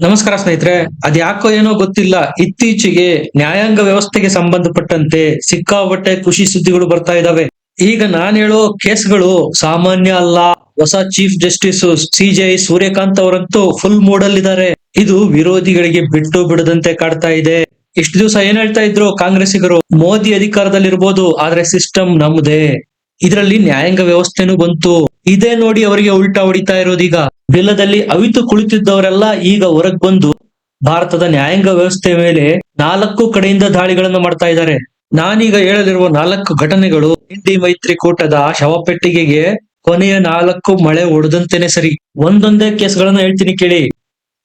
ನಮಸ್ಕಾರ ಸ್ನೇಹಿತರೆ, ಅದ್ಯಾಕೋ ಏನೋ ಗೊತ್ತಿಲ್ಲ, ಇತ್ತೀಚೆಗೆ ನ್ಯಾಯಾಂಗ ವ್ಯವಸ್ಥೆಗೆ ಸಂಬಂಧಪಟ್ಟಂತೆ ಸಿಕ್ಕಾಪಟ್ಟೆ ಖುಷಿ ಸುದ್ದಿಗಳು ಬರ್ತಾ ಇದಾವೆ. ಈಗ ನಾನು ಹೇಳೋ ಕೇಸ್ಗಳು ಸಾಮಾನ್ಯ ಅಲ್ಲ. ಹೊಸ ಚೀಫ್ ಜಸ್ಟಿಸ್ ಸಿಜೆ ಸೂರ್ಯಕಾಂತ್ ಅವರಂತೂ ಫುಲ್ ಮೂಡ್ ಅಲ್ಲಿದ್ದಾರೆ ಇದು ವಿರೋಧಿಗಳಿಗೆ ಬಿಟ್ಟು ಬಿಡದಂತೆ ಕಾಡ್ತಾ ಇದೆ. ಇಷ್ಟು ದಿವಸ ಏನ್ ಹೇಳ್ತಾ ಇದ್ರು ಕಾಂಗ್ರೆಸ್ಸಿಗರು? ಮೋದಿ ಅಧಿಕಾರದಲ್ಲಿರ್ಬೋದು, ಆದ್ರೆ ಸಿಸ್ಟಮ್ ನಮ್ದೇ. ಇದರಲ್ಲಿ ನ್ಯಾಯಾಂಗ ವ್ಯವಸ್ಥೆನೂ ಬಂತು. ಇದೇ ನೋಡಿ ಅವರಿಗೆ ಉಲ್ಟಾ ಹೊಡಿತಾ ಇರೋದೀಗ. ಬಿಲ್ಲದಲ್ಲಿ ಅವಿತು ಕುಳಿತಿದ್ದವರೆಲ್ಲ ಈಗ ಹೊರಗ್ ಬಂದು ಭಾರತದ ನ್ಯಾಯಾಂಗ ವ್ಯವಸ್ಥೆ ಮೇಲೆ ನಾಲ್ಕು ಕಡೆಯಿಂದ ದಾಳಿಗಳನ್ನು ಮಾಡ್ತಾ ಇದ್ದಾರೆ. ನಾನೀಗ ಹೇಳಲಿರುವ ನಾಲ್ಕು ಘಟನೆಗಳು ಇಂಡಿ ಮೈತ್ರಿಕೂಟದ ಶವಪೆಟ್ಟಿಗೆಗೆ ಕೊನೆಯ ನಾಲ್ಕು ಮಳೆ ಒಡೆದಂತೆನೆ ಸರಿ. ಒಂದೊಂದೇ ಕೇಸ್ಗಳನ್ನ ಹೇಳ್ತೀನಿ ಕೇಳಿ.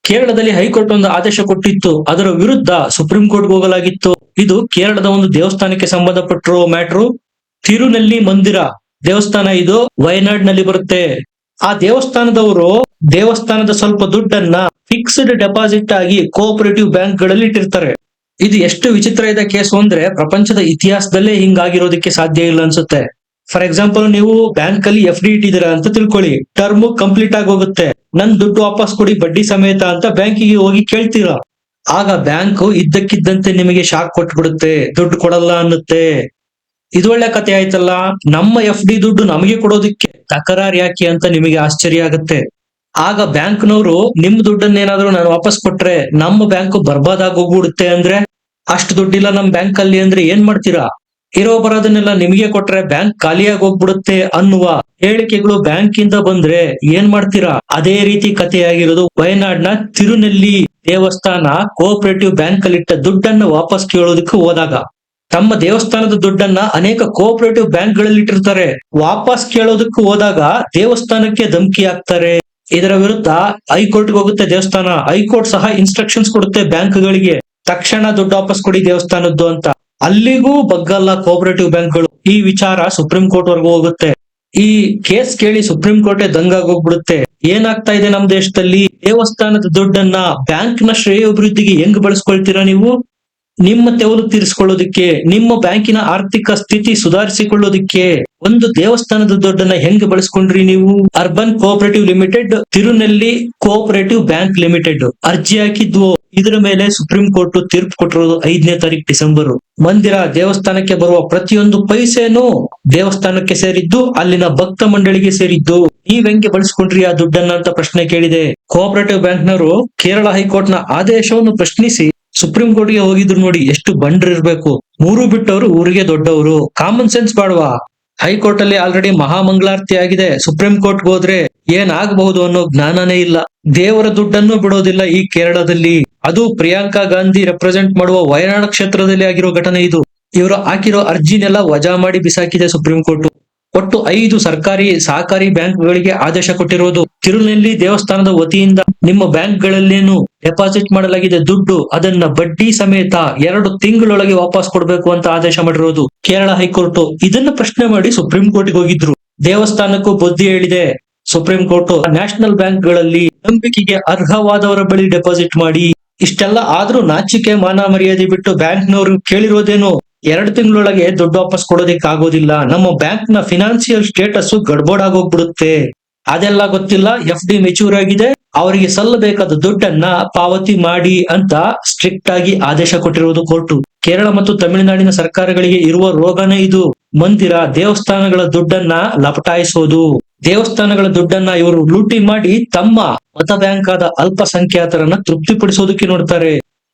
ಕೇರಳದಲ್ಲಿ ಹೈಕೋರ್ಟ್ ಒಂದು ಆದೇಶ ಕೊಟ್ಟಿತ್ತು. ಅದರ ವಿರುದ್ಧ ಸುಪ್ರೀಂ ಕೋರ್ಟ್ ಹೋಗಲಾಗಿತ್ತು. ಇದು ಕೇರಳದ ಒಂದು ದೇವಸ್ಥಾನಕ್ಕೆ ಸಂಬಂಧಪಟ್ಟಿರುವ ಮ್ಯಾಟ್ರು. ತಿರುನಲ್ಲಿ ಮಂದಿರ ದೇವಸ್ಥಾನ ಇದು ವಯನಾಡ್ನಲ್ಲಿ ಬರುತ್ತೆ. ಆ ದೇವಸ್ಥಾನದವರು ದೇವಸ್ಥಾನದ ಸ್ವಲ್ಪ ದುಡ್ಡನ್ನ ಫಿಕ್ಸ್ಡ್ ಡೆಪಾಸಿಟ್ ಆಗಿ ಕೋಆಪರೇಟಿವ್ ಬ್ಯಾಂಕ್ಗಳಲ್ಲಿ ಇಟ್ಟಿರ್ತಾರೆ. ಇದು ಎಷ್ಟು ವಿಚಿತ್ರ ಇದೆ ಕೇಸು ಅಂದ್ರೆ ಪ್ರಪಂಚದ ಇತಿಹಾಸದಲ್ಲೇ ಹಿಂಗಾಗಿರೋದಕ್ಕೆ ಸಾಧ್ಯ ಇಲ್ಲ ಅನ್ಸುತ್ತೆ. ಫಾರ್ ಎಕ್ಸಾಂಪಲ್ ನೀವು ಬ್ಯಾಂಕ್ ಅಲ್ಲಿ ಎಫ್ ಡಿ ಇಟ್ಟಿದ್ದೀರಾ ಅಂತ ತಿಳ್ಕೊಳ್ಳಿ. ಟರ್ಮ್ ಕಂಪ್ಲೀಟ್ ಆಗಿ ಹೋಗುತ್ತೆ. ನನ್ ದುಡ್ಡು ವಾಪಸ್ ಕೊಡಿ, ಬಡ್ಡಿ ಸಮೇತ ಅಂತ ಬ್ಯಾಂಕಿಗೆ ಹೋಗಿ ಕೇಳ್ತೀರಾ? ಆಗ ಬ್ಯಾಂಕ್ ಇದ್ದಕ್ಕಿದ್ದಂತೆ ನಿಮಗೆ ಶಾಕ್ ಕೊಟ್ಬಿಡುತ್ತೆ, ದುಡ್ಡು ಕೊಡಲ್ಲ ಅನ್ನುತ್ತೆ. ಇದು ಒಳ್ಳೆ ಕತೆ ಆಯ್ತಲ್ಲ? ನಮ್ಮ ಎಫ್ ಡಿ ದುಡ್ಡು ನಮಗೆ ಕೊಡೋದಕ್ಕೆ ತಕರಾರು ಯಾಕೆ ಅಂತ ನಿಮಗೆ ಆಶ್ಚರ್ಯ ಆಗುತ್ತೆ. ಆಗ ಬ್ಯಾಂಕ್ನವರು, ನಿಮ್ ದುಡ್ಡನ್ನೇನಾದ್ರೂ ನಾನು ವಾಪಸ್ ಕೊಟ್ರೆ ನಮ್ಮ ಬ್ಯಾಂಕ್ ಬರ್ಬಾದಾಗಿ ಹೋಗ್ಬಿಡುತ್ತೆ ಅಂದ್ರೆ? ಅಷ್ಟು ದುಡ್ಡಿಲ್ಲ ನಮ್ ಬ್ಯಾಂಕ್ ಅಲ್ಲಿ ಅಂದ್ರೆ ಏನ್ ಮಾಡ್ತೀರಾ? ಇರೋ ಬರೋದನ್ನೆಲ್ಲ ನಿಮಗೆ ಕೊಟ್ರೆ ಬ್ಯಾಂಕ್ ಖಾಲಿಯಾಗಿ ಹೋಗ್ಬಿಡುತ್ತೆ ಅನ್ನುವ ಹೇಳಿಕೆಗಳು ಬ್ಯಾಂಕ್ ಇಂದ ಬಂದ್ರೆ ಏನ್ ಮಾಡ್ತೀರಾ? ಅದೇ ರೀತಿ ಕಥೆಯಾಗಿರೋದು ವಯನಾಡ್ನ ತಿರುನೆಲ್ಲಿ ದೇವಸ್ಥಾನ ಕೋಆಪರೇಟಿವ್ ಬ್ಯಾಂಕ್ ಅಲ್ಲಿಟ್ಟ ದುಡ್ಡನ್ನು ವಾಪಸ್ ಕೇಳೋದಕ್ಕೆ ಹೋದಾಗ. ತಮ್ಮ ದೇವಸ್ಥಾನದ ದುಡ್ಡನ್ನ ಅನೇಕ ಕೋಆಪರೇಟಿವ್ ಬ್ಯಾಂಕ್ಗಳಲ್ಲಿ ಇಟ್ಟಿರ್ತಾರೆ. ವಾಪಸ್ ಕೇಳೋದಕ್ಕೂ ಹೋದಾಗ ದೇವಸ್ಥಾನಕ್ಕೆ ಧಮಕಿ ಹಾಕ್ತಾರೆ. ಇದರ ವಿರುದ್ಧ ಹೈಕೋರ್ಟ್ಗೆ ಹೋಗುತ್ತೆ ದೇವಸ್ಥಾನ. ಹೈಕೋರ್ಟ್ ಸಹ ಇನ್ಸ್ಟ್ರಕ್ಷನ್ಸ್ ಕೊಡುತ್ತೆ ಬ್ಯಾಂಕ್ಗಳಿಗೆ. ತಕ್ಷಣ ದುಡ್ಡು ವಾಪಸ್ ಕೊಡಿ ದೇವಸ್ಥಾನದ್ದು ಅಂತ. ಅಲ್ಲಿಗೂ ಬಗ್ಗಲ್ಲ ಕೋಆಪರೇಟಿವ್ ಬ್ಯಾಂಕ್ಗಳು. ಈ ವಿಚಾರ ಸುಪ್ರೀಂ ಕೋರ್ಟ್ ವರೆಗೂ ಹೋಗುತ್ತೆ. ಈ ಕೇಸ್ ಕೇಳಿ ಸುಪ್ರೀಂ ಕೋರ್ಟ್ ದಂಗಾಗೋಗ್ಬಿಡುತ್ತೆ ಏನಾಗ್ತಾ ಇದೆ ನಮ್ ದೇಶದಲ್ಲಿ? ದೇವಸ್ಥಾನದ ದುಡ್ಡನ್ನ ಬ್ಯಾಂಕ್ನ ಶ್ರೇಯೋಭಿವೃದ್ಧಿಗೆ ಹೆಂಗ್ ಬಳಸ್ಕೊಳ್ತೀರಾ ನೀವು? ನಿಮ್ಮ ತೆವಲು ತೀರಿಸಿಕೊಳ್ಳೋದಕ್ಕೆ, ನಿಮ್ಮ ಬ್ಯಾಂಕಿನ ಆರ್ಥಿಕ ಸ್ಥಿತಿ ಸುಧಾರಿಸಿಕೊಳ್ಳೋದಕ್ಕೆ, ಒಂದು ದೇವಸ್ಥಾನದ ದೊಡ್ಡನ್ನ ಹೆಂಗ್ ಬಳಸ್ಕೊಂಡ್ರಿ ನೀವು? Urban cooperative limited, ತಿರುನೆಲ್ಲಿ cooperative bank limited. ಅರ್ಜಿ ಹಾಕಿದ್ವು. ಇದರ ಮೇಲೆ ಸುಪ್ರೀಂ ಕೋರ್ಟ್ ತೀರ್ಪು ಕೊಟ್ಟಿರೋದು ಐದನೇ ತಾರೀಕು ಡಿಸೆಂಬರ್. ಮಂದಿರ ದೇವಸ್ಥಾನಕ್ಕೆ ಬರುವ ಪ್ರತಿಯೊಂದು ಪೈಸೆನು ದೇವಸ್ಥಾನಕ್ಕೆ ಸೇರಿದ್ದು, ಅಲ್ಲಿನ ಭಕ್ತ ಮಂಡಳಿಗೆ ಸೇರಿದ್ದು. ನೀವ್ ಹೆಂಗೆ ಬಳಸ್ಕೊಂಡ್ರಿ ಆ ದುಡ್ಡನ್ನ ಅಂತ ಪ್ರಶ್ನೆ ಕೇಳಿದೆ. ಕೋಆಪರೇಟಿವ್ ಬ್ಯಾಂಕ್ನವರು ಕೇರಳ ಹೈಕೋರ್ಟ್ನ ಆದೇಶವನ್ನು ಪ್ರಶ್ನಿಸಿ ಸುಪ್ರೀಂ ಕೋರ್ಟ್ಗೆ ಹೋಗಿದ್ರು ನೋಡಿ ಎಷ್ಟು ಬಂಡ್ರ ಇರ್ಬೇಕು. ಮೂರು ಬಿಟ್ಟವರು ಊರಿಗೆ ದೊಡ್ಡವರು. ಕಾಮನ್ ಸೆನ್ಸ್ ಬಾಡ್ವಾ ಹೈಕೋರ್ಟ್ ಅಲ್ಲಿ ಆಲ್ರೆಡಿ ಮಹಾಮಂಗಳಾರತಿ ಆಗಿದೆ. ಸುಪ್ರೀಂ ಕೋರ್ಟ್ ಹೋದ್ರೆ ಏನಾಗಬಹುದು ಅನ್ನೋ ಜ್ಞಾನನೇ ಇಲ್ಲ. ದೇವರ ದುಡ್ಡನ್ನು ಬಿಡೋದಿಲ್ಲ ಈ ಕೇರಳದಲ್ಲಿ. ಅದು ಪ್ರಿಯಾಂಕಾ ಗಾಂಧಿ ರೆಪ್ರೆಸೆಂಟ್ ಮಾಡುವ ವಯನಾಡ ಕ್ಷೇತ್ರದಲ್ಲಿ ಆಗಿರೋ ಘಟನೆ ಇದು. ಇವರು ಹಾಕಿರೋ ಅರ್ಜಿನೆಲ್ಲ ವಜಾ ಮಾಡಿ ಬಿಸಾಕಿದೆ ಸುಪ್ರೀಂ ಕೋರ್ಟ್. ಒಟ್ಟು ಐದು ಸರ್ಕಾರಿ, ಸಹಕಾರಿ ಬ್ಯಾಂಕ್ಗಳಿಗೆ ಆದೇಶ ಕೊಟ್ಟಿರೋದು. ತಿರುನೆಲ್ಲಿ ದೇವಸ್ಥಾನದ ವತಿಯಿಂದ ನಿಮ್ಮ ಬ್ಯಾಂಕ್ ಗಳಲ್ಲೇನು ಡೆಪಾಸಿಟ್ ಮಾಡಲಾಗಿದೆ ದುಡ್ಡು, ಅದನ್ನ ಬಡ್ಡಿ ಸಮೇತ ಎರಡು ತಿಂಗಳೊಳಗೆ ವಾಪಸ್ ಕೊಡಬೇಕು ಅಂತ ಆದೇಶ ಮಾಡಿರೋದು ಕೇರಳ ಹೈಕೋರ್ಟ್. ಇದನ್ನ ಪ್ರಶ್ನೆ ಮಾಡಿ ಸುಪ್ರೀಂ ಕೋರ್ಟ್ಗೆ ಹೋಗಿದ್ರು. ದೇವಸ್ಥಾನಕ್ಕೂ ಬುದ್ಧಿ ಹೇಳಿದೆ. ಸುಪ್ರೀಂ ಕೋರ್ಟ್ ನ್ಯಾಷನಲ್ ಬ್ಯಾಂಕ್ಗಳಲ್ಲಿ ನಂಬಿಕೆಗೆ ಅರ್ಹವಾದವರ ಬಳಿ ಡೆಪಾಸಿಟ್ ಮಾಡಿ. ಇಷ್ಟೆಲ್ಲ ಆದ್ರೂ ನಾಚಿಕೆ, ಮಾನ ಮರ್ಯಾದೆ ಬಿಟ್ಟು ಬ್ಯಾಂಕ್ನವರು ಕೇಳಿರೋದೇನು ಎರಡು ತಿಂಗಳೊಳಗೆ ದುಡ್ಡು ವಾಪಸ್ ಕೊಡೋದಿಕ್ ಆಗೋದಿಲ್ಲ ನಮ್ಮ ಬ್ಯಾಂಕ್ನ ಫಿನಾನ್ಸಿಯಲ್ ಸ್ಟೇಟಸ್ ಗಡ್ಬೋಡ್ ಆಗೋಗ್ಬಿಡುತ್ತೆ. ಅದೆಲ್ಲ ಗೊತ್ತಿಲ್ಲ. ಎಫ್ ಡಿ ಮೆಚೂರ್ ಆಗಿದೆ. ಅವರಿಗೆ ಸಲ್ಲಬೇಕಾದ ದುಡ್ಡನ್ನ ಪಾವತಿ ಮಾಡಿ ಅಂತ ಸ್ಟ್ರಿಕ್ಟ್ ಆಗಿ ಆದೇಶ ಕೊಟ್ಟಿರುವುದು ಕೋರ್ಟು ಕೇರಳ ಮತ್ತು ತಮಿಳುನಾಡಿನ ಸರ್ಕಾರಗಳಿಗೆ ಇರುವ ರೋಗನೇ ಇದು. ಮಂದಿರ, ದೇವಸ್ಥಾನಗಳ ದುಡ್ಡನ್ನ ಲಪಟಾಯಿಸೋದು. ದೇವಸ್ಥಾನಗಳ ದುಡ್ಡನ್ನ ಇವರು ಲೂಟಿ ಮಾಡಿ ತಮ್ಮ ಮತ ಬ್ಯಾಂಕ್ ಆದ ಅಲ್ಪಸಂಖ್ಯಾತರನ್ನ ತೃಪ್ತಿಪಡಿಸೋದಕ್ಕೆ ನೋಡ್ತಾರೆ.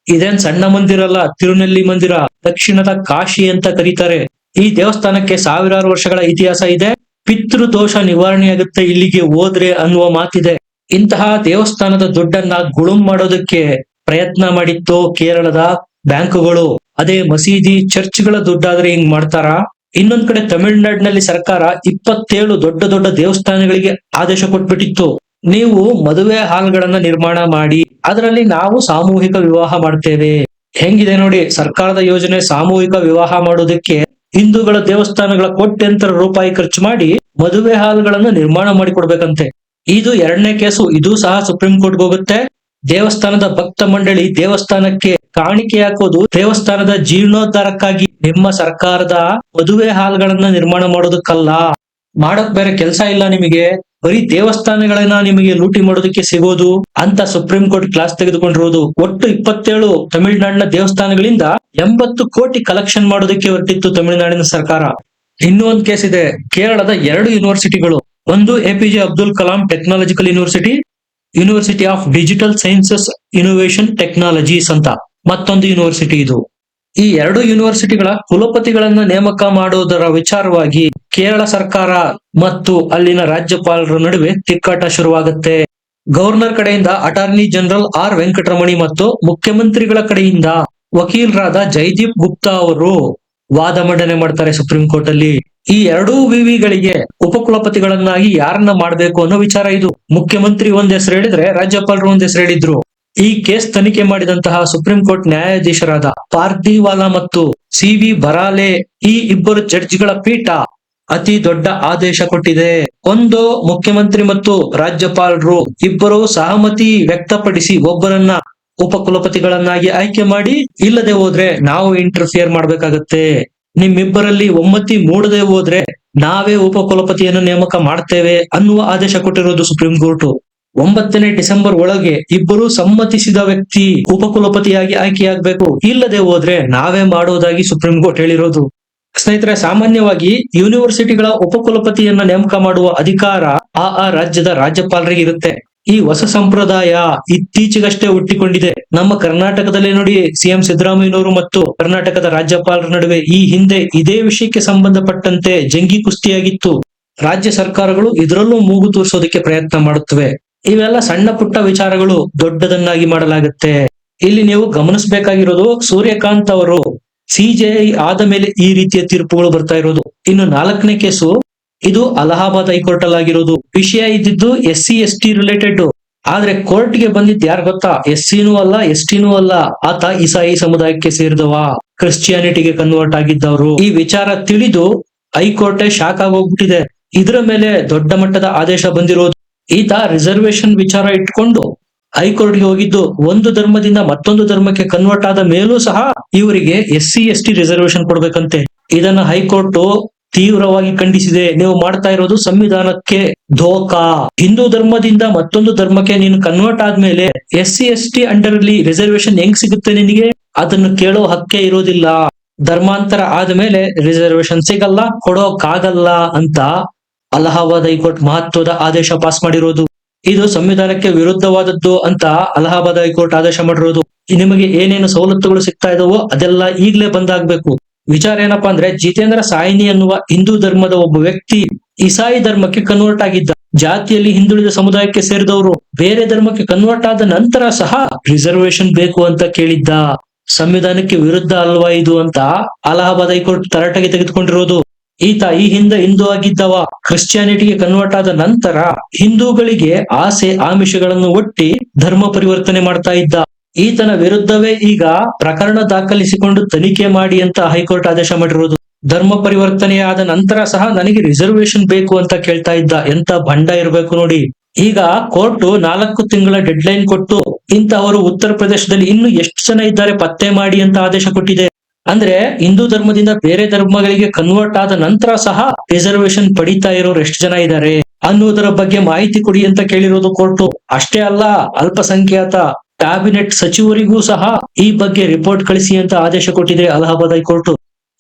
ಇದೇನ್ ಸಣ್ಣ ಮಂದಿರ ಅಲ್ಲ, ತಿರುನೆಲ್ಲಿ ಮಂದಿರ, ದಕ್ಷಿಣದ ಕಾಶಿ ಅಂತ ಕರೀತಾರೆ. ಈ ದೇವಸ್ಥಾನಕ್ಕೆ ಸಾವಿರಾರು ವರ್ಷಗಳ ಇತಿಹಾಸ ಇದೆ. ಪಿತೃ ದೋಷ ನಿವಾರಣೆಯಾಗುತ್ತೆ ಇಲ್ಲಿಗೆ ಹೋದ್ರೆ ಅನ್ನುವ ಮಾತಿದೆ. ಇಂತಹ ದೇವಸ್ಥಾನದ ದುಡ್ಡನ್ನ ಗುಳುಂ ಮಾಡೋದಕ್ಕೆ ಪ್ರಯತ್ನ ಮಾಡಿತ್ತು ಕೇರಳದ ಬ್ಯಾಂಕುಗಳು. ಅದೇ ಮಸೀದಿ ಚರ್ಚ್ಗಳ ದುಡ್ಡಾದ್ರೆ ಹಿಂಗ್ ಮಾಡ್ತಾರಾ? ಇನ್ನೊಂದ್ ಕಡೆ ತಮಿಳುನಾಡಿನಲ್ಲಿ ಸರ್ಕಾರ ಇಪ್ಪತ್ತೇಳು ದೊಡ್ಡ ದೊಡ್ಡ ದೇವಸ್ಥಾನಗಳಿಗೆ ಆದೇಶ ಕೊಟ್ಬಿಟ್ಟಿತ್ತು. ನೀವು ಮದುವೆ ಹಾಲ್ಗಳನ್ನ ನಿರ್ಮಾಣ ಮಾಡಿ, ಅದರಲ್ಲಿ ನಾವು ಸಾಮೂಹಿಕ ವಿವಾಹ ಮಾಡ್ತೇವೆ. ಹೆಂಗಿದೆ ನೋಡಿ, ಸರ್ಕಾರದ ಯೋಜನೆ ಸಾಮೂಹಿಕ ವಿವಾಹ ಮಾಡೋದಕ್ಕೆ ಹಿಂದೂಗಳ ದೇವಸ್ಥಾನಗಳ ಕೋಟ್ಯಂತರ ರೂಪಾಯಿ ಖರ್ಚು ಮಾಡಿ ಮದುವೆ ಹಾಲ್ಗಳನ್ನು ನಿರ್ಮಾಣ ಮಾಡಿ ಕೊಡ್ಬೇಕಂತೆ ಇದು ಎರಡನೇ ಕೇಸು. ಇದು ಸಹ ಸುಪ್ರೀಂ ಕೋರ್ಟ್ ಹೋಗುತ್ತೆ. ದೇವಸ್ಥಾನದ ಭಕ್ತ ಮಂಡಳಿ ದೇವಸ್ಥಾನಕ್ಕೆ ಕಾಣಿಕೆ ಹಾಕೋದು ದೇವಸ್ಥಾನದ ಜೀರ್ಣೋದ್ಧಾರಕ್ಕಾಗಿ ನಿಮ್ಮ ಸರ್ಕಾರದ ಮದುವೆ ಹಾಲ್ಗಳನ್ನ ನಿರ್ಮಾಣ ಮಾಡೋದಕ್ಕಲ್ಲ. ಮಾಡಕ್ ಬೇರೆ ಕೆಲಸ ಇಲ್ಲ ನಿಮಗೆ. ಬರೀ ದೇವಸ್ಥಾನಗಳನ್ನ ನಿಮಗೆ ಲೂಟಿ ಮಾಡೋದಕ್ಕೆ ಸಿಗೋದು, ಅಂತ ಸುಪ್ರೀಂ ಕೋರ್ಟ್ ಕ್ಲಾಸ್ ತೆಗೆದುಕೊಂಡಿರೋದು ಒಟ್ಟು ಇಪ್ಪತ್ತೇಳು ತಮಿಳುನಾಡಿನ ದೇವಸ್ಥಾನಗಳಿಂದ ಎಂಬತ್ತು ಕೋಟಿ ಕಲೆಕ್ಷನ್ ಮಾಡೋದಕ್ಕೆ ಹೊರಟಿತ್ತು ತಮಿಳುನಾಡಿನ ಸರ್ಕಾರ. ಇನ್ನೂ ಒಂದು ಕೇಸ್ ಇದೆ, ಕೇರಳದ ಎರಡು ಯೂನಿವರ್ಸಿಟಿಗಳು ಒಂದು APJ Abdul Kalam technological university university of digital sciences innovation technologies ಅಂತ ಮತ್ತೊಂದು ಯೂನಿವರ್ಸಿಟಿ ಇದು. ಈ ಎರಡು ಯೂನಿವರ್ಸಿಟಿಗಳ ಕುಲಪತಿಗಳನ್ನ ನೇಮಕ ಮಾಡುವುದರ ವಿಚಾರವಾಗಿ ಕೇರಳ ಸರ್ಕಾರ ಮತ್ತು ಅಲ್ಲಿನ ರಾಜ್ಯಪಾಲರ ನಡುವೆ ತಿಕ್ಕಾಟ ಶುರುವಾಗುತ್ತೆ. ಗವರ್ನರ್ ಕಡೆಯಿಂದ ಅಟಾರ್ನಿ ಜನರಲ್ ಆರ್ ವೆಂಕಟರಮಣಿ ಮತ್ತು ಮುಖ್ಯಮಂತ್ರಿಗಳ ಕಡೆಯಿಂದ ವಕೀಲರಾದ ಜೈದೀಪ್ ಗುಪ್ತಾ ಅವರು ವಾದ ಮಂಡನೆ ಮಾಡ್ತಾರೆ ಸುಪ್ರೀಂ ಕೋರ್ಟ್ ಅಲ್ಲಿ ಈ ಎರಡೂ ವಿವಿಗಳಿಗೆ ಉಪಕುಲಪತಿಗಳನ್ನಾಗಿ ಯಾರನ್ನ ಮಾಡಬೇಕು ಅನ್ನೋ ವಿಚಾರ ಇದು. ಮುಖ್ಯಮಂತ್ರಿ ಒಂದ್ ಹೆಸರು ಹೇಳಿದ್ರೆ ರಾಜ್ಯಪಾಲರು ಒಂದ್ ಹೆಸರು ಹೇಳಿದ್ರು. ಈ ಕೇಸ್ ತನಿಖೆ ಮಾಡಿದಂತಹ ಸುಪ್ರೀಂ ಕೋರ್ಟ್ ನ್ಯಾಯಾಧೀಶರಾದ ಪಾರ್ದಿವಾಲಾ ಮತ್ತು ಸಿ ವಿ ಬರಾಲೆ ಈ ಇಬ್ಬರು ಜಡ್ಜ್ಗಳ ಪೀಠ ಅತಿ ದೊಡ್ಡ ಆದೇಶ ಕೊಟ್ಟಿದೆ. ಒಂದು ಮುಖ್ಯಮಂತ್ರಿ ಮತ್ತು ರಾಜ್ಯಪಾಲರು ಇಬ್ಬರು ಸಹಮತಿ ವ್ಯಕ್ತಪಡಿಸಿ ಒಬ್ಬರನ್ನ ಉಪಕುಲಪತಿಗಳನ್ನಾಗಿ ಆಯ್ಕೆ ಮಾಡಿ ಇಲ್ಲದೆ ಹೋದ್ರೆ ನಾವು ಇಂಟರ್ಫಿಯರ್ ಮಾಡ್ಬೇಕಾಗತ್ತೆ. ನಿಮ್ಮಿಬ್ಬರಲ್ಲಿ ಒಮ್ಮತಿ ಮೂಡದೆ ಹೋದ್ರೆ ನಾವೇ ಉಪಕುಲಪತಿಯನ್ನು ನೇಮಕ ಮಾಡ್ತೇವೆ ಅನ್ನುವ ಆದೇಶ ಕೊಟ್ಟಿರೋದು ಸುಪ್ರೀಂ ಕೋರ್ಟ್. ಒಂಬತ್ತನೇ ಡಿಸೆಂಬರ್ ಒಳಗೆ ಇಬ್ಬರು ಸಮ್ಮತಿಸಿದ ವ್ಯಕ್ತಿ ಉಪಕುಲಪತಿಯಾಗಿ ಆಯ್ಕೆಯಾಗಬೇಕು. ಇಲ್ಲದೆ ಹೋದ್ರೆ ನಾವೇ ಮಾಡೋದಾಗಿ ಸುಪ್ರೀಂ ಕೋರ್ಟ್ ಹೇಳಿರೋದು. ಸ್ನೇಹಿತರೆ, ಸಾಮಾನ್ಯವಾಗಿ ಯೂನಿವರ್ಸಿಟಿಗಳ ಉಪಕುಲಪತಿಯನ್ನ ನೇಮಕ ಮಾಡುವ ಅಧಿಕಾರ ಆ ಆ ರಾಜ್ಯದ ರಾಜ್ಯಪಾಲರಿಗೆ ಇರುತ್ತೆ. ಈ ಹೊಸ ಸಂಪ್ರದಾಯ ಇತ್ತೀಚೆಗಷ್ಟೇ ಹುಟ್ಟಿಕೊಂಡಿದೆ. ನಮ್ಮ ಕರ್ನಾಟಕದಲ್ಲಿ ನೋಡಿ ಸಿಎಂ ಸಿದ್ದರಾಮಯ್ಯನವರು ಮತ್ತು ಕರ್ನಾಟಕದ ರಾಜ್ಯಪಾಲರ ನಡುವೆ ಈ ಹಿಂದೆ ಇದೇ ವಿಷಯಕ್ಕೆ ಸಂಬಂಧಪಟ್ಟಂತೆ ಜಂಗಿ ಕುಸ್ತಿಯಾಗಿತ್ತು. ರಾಜ್ಯ ಸರ್ಕಾರಗಳು ಇದರಲ್ಲೂ ಮೂಗು ತೂರಿಸೋದಕ್ಕೆ ಪ್ರಯತ್ನ ಮಾಡುತ್ತವೆ. ಇವೆಲ್ಲ ಸಣ್ಣ ಪುಟ್ಟ ವಿಚಾರಗಳು ದೊಡ್ಡದನ್ನಾಗಿ ಮಾಡಲಾಗುತ್ತೆ. ಇಲ್ಲಿ ನೀವು ಗಮನಿಸಬೇಕಾಗಿರೋದು ಸೂರ್ಯಕಾಂತ್ ಅವರು ಸಿಜೆಐ ಆದ ಮೇಲೆ ಈ ರೀತಿಯ ತೀರ್ಪುಗಳು ಬರ್ತಾ ಇರೋದು. ಇನ್ನು ನಾಲ್ಕನೇ ಕೇಸು, ಇದು ಅಲಹಾಬಾದ್ ಹೈಕೋರ್ಟ್ ಅಲ್ಲಿ ಆಗಿರೋದು. ವಿಷಯ ಇದ್ದಿದ್ದು S C S T related ಆದ್ರೆ ಕೋರ್ಟ್ಗೆ ಬಂದಿದ್ದು ಯಾರು ಗೊತ್ತಾ? ಎಸ್ ಸಿನೂ ಅಲ್ಲ ಎಸ್ ಟಿನೂ ಅಲ್ಲ. ಆತ ಇಸಾಯಿ ಸಮುದಾಯಕ್ಕೆ ಸೇರಿದವ. ಕ್ರಿಶ್ಚಿಯಾನಿಟಿಗೆ ಕನ್ವರ್ಟ್ ಆಗಿದ್ದವರು. ಈ ವಿಚಾರ ತಿಳಿದು ಹೈಕೋರ್ಟ್ ಶಾಕ್ ಆಗೋಗ್ಬಿಟ್ಟಿದೆ. ಇದರ ಮೇಲೆ ದೊಡ್ಡ ಮಟ್ಟದ ಆದೇಶ ಬಂದಿರೋದು. ಈತ ರಿಸರ್ವೇಶನ್ ವಿಚಾರ ಇಟ್ಕೊಂಡು ಹೈಕೋರ್ಟ್ಗೆ ಹೋಗಿದ್ದು ಒಂದು ಧರ್ಮದಿಂದ ಮತ್ತೊಂದು ಧರ್ಮಕ್ಕೆ ಕನ್ವರ್ಟ್ ಆದ ಮೇಲೂ ಸಹ ಇವರಿಗೆ S C S T reservation ಕೊಡ್ಬೇಕಂತೆ. ಇದನ್ನ ಹೈಕೋರ್ಟ್ ತೀವ್ರವಾಗಿ ಖಂಡಿಸಿದೆ. ನೀವು ಮಾಡ್ತಾ ಇರೋದು ಸಂವಿಧಾನಕ್ಕೆ ಧೋಕಾ. ಹಿಂದೂ ಧರ್ಮದಿಂದ ಮತ್ತೊಂದು ಧರ್ಮಕ್ಕೆ ನೀನು ಕನ್ವರ್ಟ್ ಆದ್ಮೇಲೆ S C S T under ಅಲ್ಲಿ ರಿಸರ್ವೇಶನ್ ಹೆಂಗ್ ಸಿಗುತ್ತೆ ನಿನಗೆ? ಅದನ್ನು ಕೇಳೋ ಹಕ್ಕೇ ಇರೋದಿಲ್ಲ. ಧರ್ಮಾಂತರ ಆದ್ಮೇಲೆ ರಿಸರ್ವೇಶನ್ ಸಿಗಲ್ಲ ಕೊಡೋಕಾಗಲ್ಲ ಅಂತ ಅಲಹಾಬಾದ್ ಹೈಕೋರ್ಟ್ ಮಹತ್ವದ ಆದೇಶ ಪಾಸ್ ಮಾಡಿರೋದು ಇದು ಸಂವಿಧಾನಕ್ಕೆ ವಿರುದ್ಧವಾದದ್ದು ಅಂತ ಅಲಹಾಬಾದ್ ಹೈಕೋರ್ಟ್ ಆದೇಶ ಮಾಡಿರೋದು ನಿಮಗೆ ಏನೇನು ಸವಲತ್ತುಗಳು ಸಿಗ್ತಾ ಇದಾವೋ ಅದೆಲ್ಲ ಈಗ್ಲೇ ಬಂದಾಗ್ಬೇಕು. ವಿಚಾರ ಏನಪ್ಪಾ ಅಂದ್ರೆ ಜಿತೇಂದ್ರ ಸಾಯಿನಿ ಅನ್ನುವ ಹಿಂದೂ ಧರ್ಮದ ಒಬ್ಬ ವ್ಯಕ್ತಿ ಇಸಾಯಿ ಧರ್ಮಕ್ಕೆ ಕನ್ವರ್ಟ್ ಆಗಿದ್ದ. ಜಾತಿಯಲ್ಲಿ ಹಿಂದುಳಿದ ಸಮುದಾಯಕ್ಕೆ ಸೇರಿದವರು ಬೇರೆ ಧರ್ಮಕ್ಕೆ ಕನ್ವರ್ಟ್ ಆದ ನಂತರ ಸಹ ರಿಸರ್ವೇಶನ್ ಬೇಕು ಅಂತ ಕೇಳಿದ್ದ. ಸಂವಿಧಾನಕ್ಕೆ ವಿರುದ್ಧ ಅಲ್ವಾ ಇದು ಅಂತ ಅಲಹಾಬಾದ್ ಹೈಕೋರ್ಟ್ ತರಾಟೆಗೆ ತೆಗೆದುಕೊಂಡಿರೋದು ಈತ ಈ ಹಿಂದೆ ಹಿಂದೂ ಆಗಿದ್ದವ. ಕ್ರಿಶ್ಚಿಯಾನಿಟಿಗೆ ಕನ್ವರ್ಟ್ ಆದ ನಂತರ ಹಿಂದೂಗಳಿಗೆ ಆಸೆ ಆಮಿಷಗಳನ್ನು ಒಟ್ಟಿ ಧರ್ಮ ಪರಿವರ್ತನೆ ಮಾಡ್ತಾ ಇದ್ದ. ಈತನ ವಿರುದ್ಧವೇ ಈಗ ಪ್ರಕರಣ ದಾಖಲಿಸಿಕೊಂಡು ತನಿಖೆ ಮಾಡಿ ಅಂತ ಹೈಕೋರ್ಟ್ ಆದೇಶ ಮಾಡಿರುವುದು ಧರ್ಮ ಪರಿವರ್ತನೆಯಾದ ನಂತರ ಸಹ ನನಗೆ ರಿಸರ್ವೇಶನ್ ಬೇಕು ಅಂತ ಕೇಳ್ತಾ ಇದ್ದ. ಎಂತ ಭಂಡ ಇರಬೇಕು ನೋಡಿ. ಈಗ ಕೋರ್ಟ್ ನಾಲ್ಕು ತಿಂಗಳ ಡೆಡ್ ಲೈನ್ ಕೊಟ್ಟು ಇಂತಹವರು ಉತ್ತರ ಪ್ರದೇಶದಲ್ಲಿ ಇನ್ನು ಎಷ್ಟು ಜನ ಇದ್ದಾರೆ ಪತ್ತೆ ಮಾಡಿ ಅಂತ ಆದೇಶ ಕೊಟ್ಟಿದೆ. ಅಂದ್ರೆ ಹಿಂದೂ ಧರ್ಮದಿಂದ ಬೇರೆ ಧರ್ಮಗಳಿಗೆ ಕನ್ವರ್ಟ್ ಆದ ನಂತರ ಸಹ ರಿಸರ್ವೇಶನ್ ಪಡಿತಾ ಇರೋರು ಎಷ್ಟು ಜನ ಇದ್ದಾರೆ ಅನ್ನೋದರ ಬಗ್ಗೆ ಮಾಹಿತಿ ಕೊಡಿ ಅಂತ ಕೇಳಿರೋದು ಕೋರ್ಟ್ ಅಷ್ಟೇ ಅಲ್ಲ, ಅಲ್ಪಸಂಖ್ಯಾತ ಕ್ಯಾಬಿನೆಟ್ ಸಚಿವರಿಗೂ ಸಹ ಈ ಬಗ್ಗೆ ರಿಪೋರ್ಟ್ ಕಳಿಸಿ ಅಂತ ಆದೇಶ ಕೊಟ್ಟಿದೆ ಅಲಹಾಬಾದ್ ಹೈಕೋರ್ಟ್.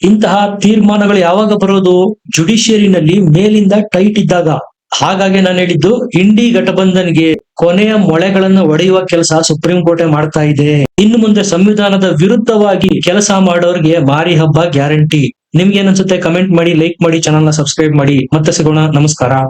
ಇಂತಹ ತೀರ್ಮಾನಗಳು ಯಾವಾಗ ಬರೋದು ಜುಡಿಷಿಯರಿನಲ್ಲಿ ಮೇಲಿಂದ ಟೈಟ್ ಇದ್ದಾಗ. ಹಾಗಾಗಿ ನಾನು ಹೇಳಿದ್ದು ಇಂಡಿ ಘಟಬಂಧನ್ಗೆ ಕೊನೆಯ ಮೊಳೆಗಳನ್ನ ಒಡೆಯುವ ಕೆಲಸ ಸುಪ್ರೀಂ ಕೋರ್ಟೆ ಮಾಡ್ತಾ ಇದೆ. ಇನ್ನು ಮುಂದೆ ಸಂವಿಧಾನದ ವಿರುದ್ಧವಾಗಿ ಕೆಲಸ ಮಾಡೋರ್ಗೆ ಭಾರಿ ಹಬ್ಬ ಗ್ಯಾರಂಟಿ. ನಿಮ್ಗೆ ಏನನ್ಸುತ್ತೆ ಕಮೆಂಟ್ ಮಾಡಿ, ಲೈಕ್ ಮಾಡಿ ಚಾನಲ್ನ ಸಬ್ಸ್ಕ್ರೈಬ್ ಮಾಡಿ. ಮತ್ತೆ ಸಿಗೋಣ. ನಮಸ್ಕಾರ.